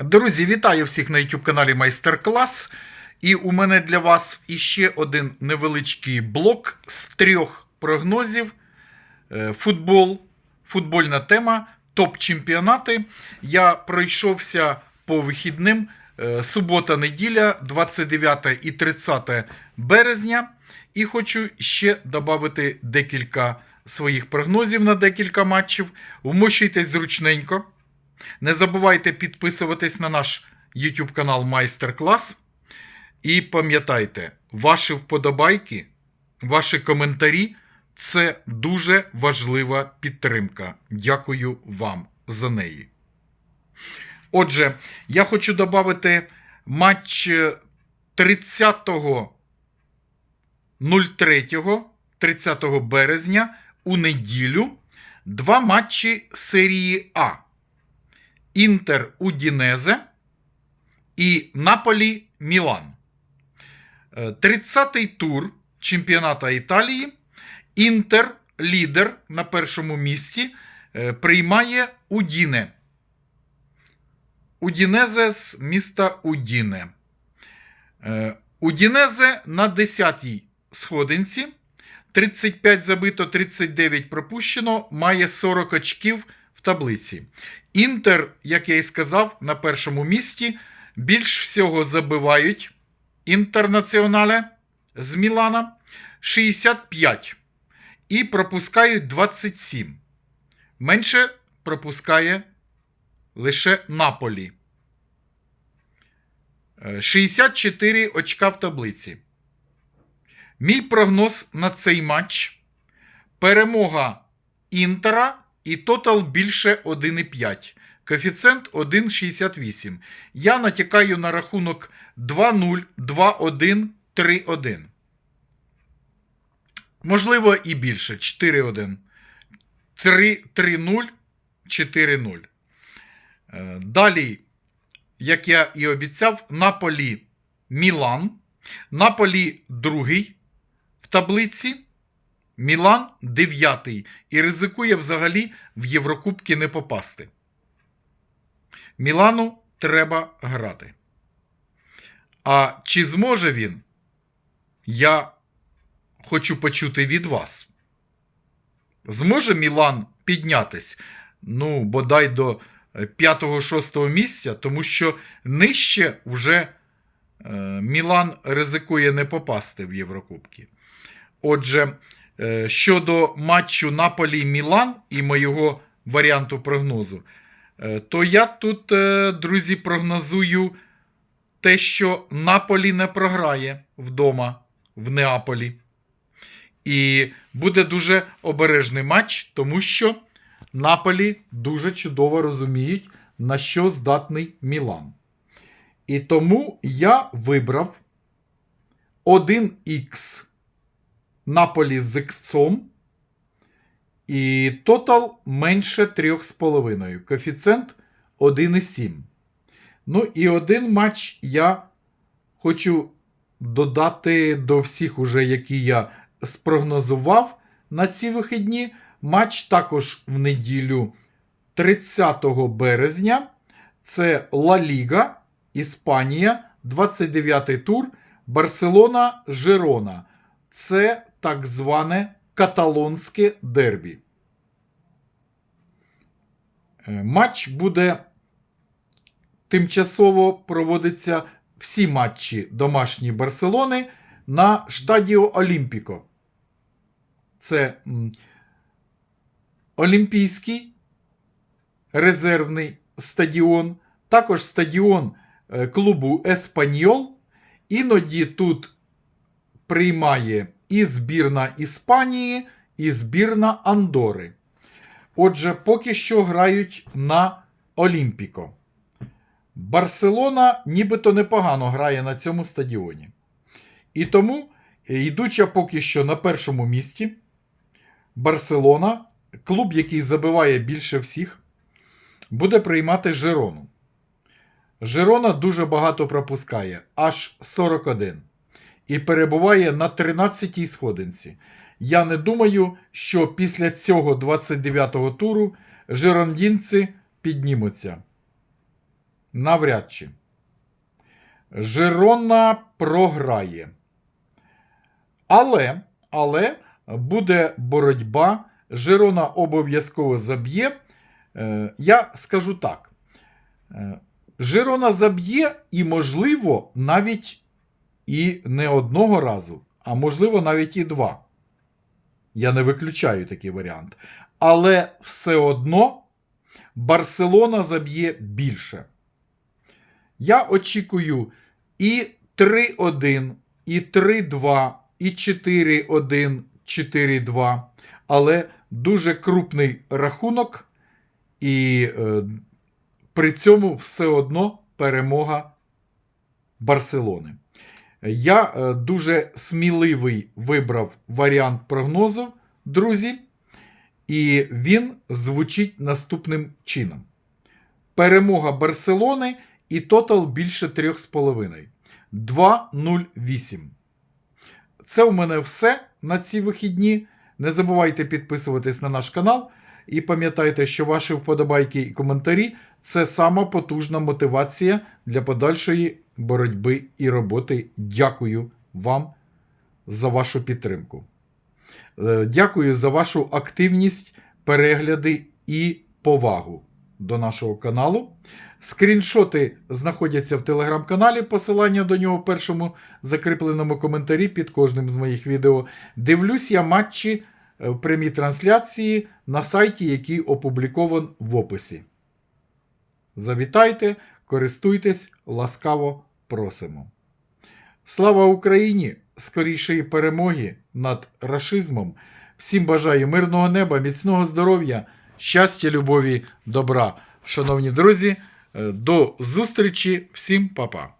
Друзі, вітаю всіх на YouTube каналі Майстер Клас. І у мене для вас іще один невеличкий блок з трьох прогнозів. Е, Футбол, футбольна тема, топ-чемпіонати. Я пройшовся по вихідним. е, Субота-неділя, 29 і 30 березня. І хочу ще додати декілька своїх прогнозів на декілька матчів. Вмощуйтесь зручненько. Не забувайте підписуватись на наш YouTube канал Майстер Клас. І пам'ятайте, ваші вподобайки, ваші коментарі це дуже важлива підтримка. Дякую вам за неї. Отже, я хочу додати матч 30.03, 30 березня у неділю. Два матчі серії А. Інтер Удінезе і Наполі Мілан. Е, 30-й тур чемпіоната Італії. Інтер, лідер на першому місці, е, приймає Удіне. Удінезе з міста Удіне. Е, Удінезе на 10-й сходинці. 35 забито, 39 пропущено, має 40 очків таблиці. Інтер, як я і сказав, на першому місці більш всього забивають інтернаціонале з Мілана 65 і пропускають 27. Менше пропускає лише Наполі. Е, 64 очка в таблиці. Мій прогноз на цей матч: перемога Інтера і тотал більше 1,5. Коефіцієнт 1,68. Я натякаю на рахунок 2-0, 2-1, 3-1. Можливо, і більше. 4-1. 3-0, 4-0. Е, Далі, як я і обіцяв, Наполі Мілан. Наполі другий в таблиці. Мілан дев'ятий. І ризикує взагалі в Єврокубки не попасти. Мілану треба грати. А чи зможе він? Я хочу почути від вас. Зможе Мілан піднятись? Ну, бодай до 5-6 місця, тому що нижче вже е, Мілан ризикує не попасти в Єврокубки. Отже, е, щодо матчу Наполі-Мілан і моєго варіанту прогнозу, е, то я тут, е, друзі, прогнозую те, що Наполі не програє вдома в Неаполі. І буде дуже обережний матч, тому що Наполі дуже чудово розуміють, на що здатний Мілан. І тому я вибрав 1х Наполі з іксом. І тотал менше 3,5. Коефіцієнт 1,7. Ну і один матч я хочу додати до всіх, уже, які я спрогнозував на ці вихідні. Матч також в неділю 30 березня. Це Ла Ліга, Іспанія, 29 тур, Барселона, Жирона. Це так зване каталонське дербі. Е, Матч буде тимчасово проводиться всі матчі домашні Барселони на Штадіо Олімпіко. Це Олімпійський резервний стадіон, також стадіон е, клубу Еспаньол. Іноді тут приймає і збірна Іспанії, і збірна Андори. Отже, поки що грають на Олімпіко. Барселона нібито непогано грає на цьому стадіоні. І тому, йдучи поки що на першому місці, Барселона, клуб, який забиває більше всіх, буде приймати Жирону. Жирона дуже багато пропускає, аж 41. І перебуває на 13-й сходинці. Я не думаю, що після цього 29-го туру жирондінці піднімуться. Навряд чи. Жирона програє. Але, але буде боротьба. Жирона обов'язково заб'є. Е, Я скажу так. Е, Жирона заб'є і, можливо, навіть і не одного разу, а можливо, навіть і два. Я не виключаю такий варіант. Але все одно Барселона заб'є більше. Я очікую і 3-1, і 3-2, і 4-1, 4-2. Але дуже крупний рахунок, і е, при цьому все одно перемога Барселони. Я е, дуже сміливий вибрав варіант прогнозу, друзі, і він звучить наступним чином: перемога Барселони і тотал більше 3,5. 2-0-8. Це у мене все на ці вихідні. Не забувайте підписуватись на наш канал. І пам'ятайте, що ваші вподобайки і коментарі це сама потужна мотивація для подальшої боротьби і роботи. Дякую вам за вашу підтримку. Е, Дякую за вашу активність, перегляди і повагу до нашого каналу. Скріншоти знаходяться в телеграм-каналі. Посилання до нього в першому закріпленому коментарі під кожним з моїх відео. Дивлюсь я матчі е, в прямій трансляції на сайті, який опублікован в описі. Завітайте, користуйтесь, ласкаво просимо. Слава Україні! Скорішої перемоги над рашизмом. Всім бажаю мирного неба, міцного здоров'я, щастя, любові, добра. Шановні друзі, е, до зустрічі, всім па-па.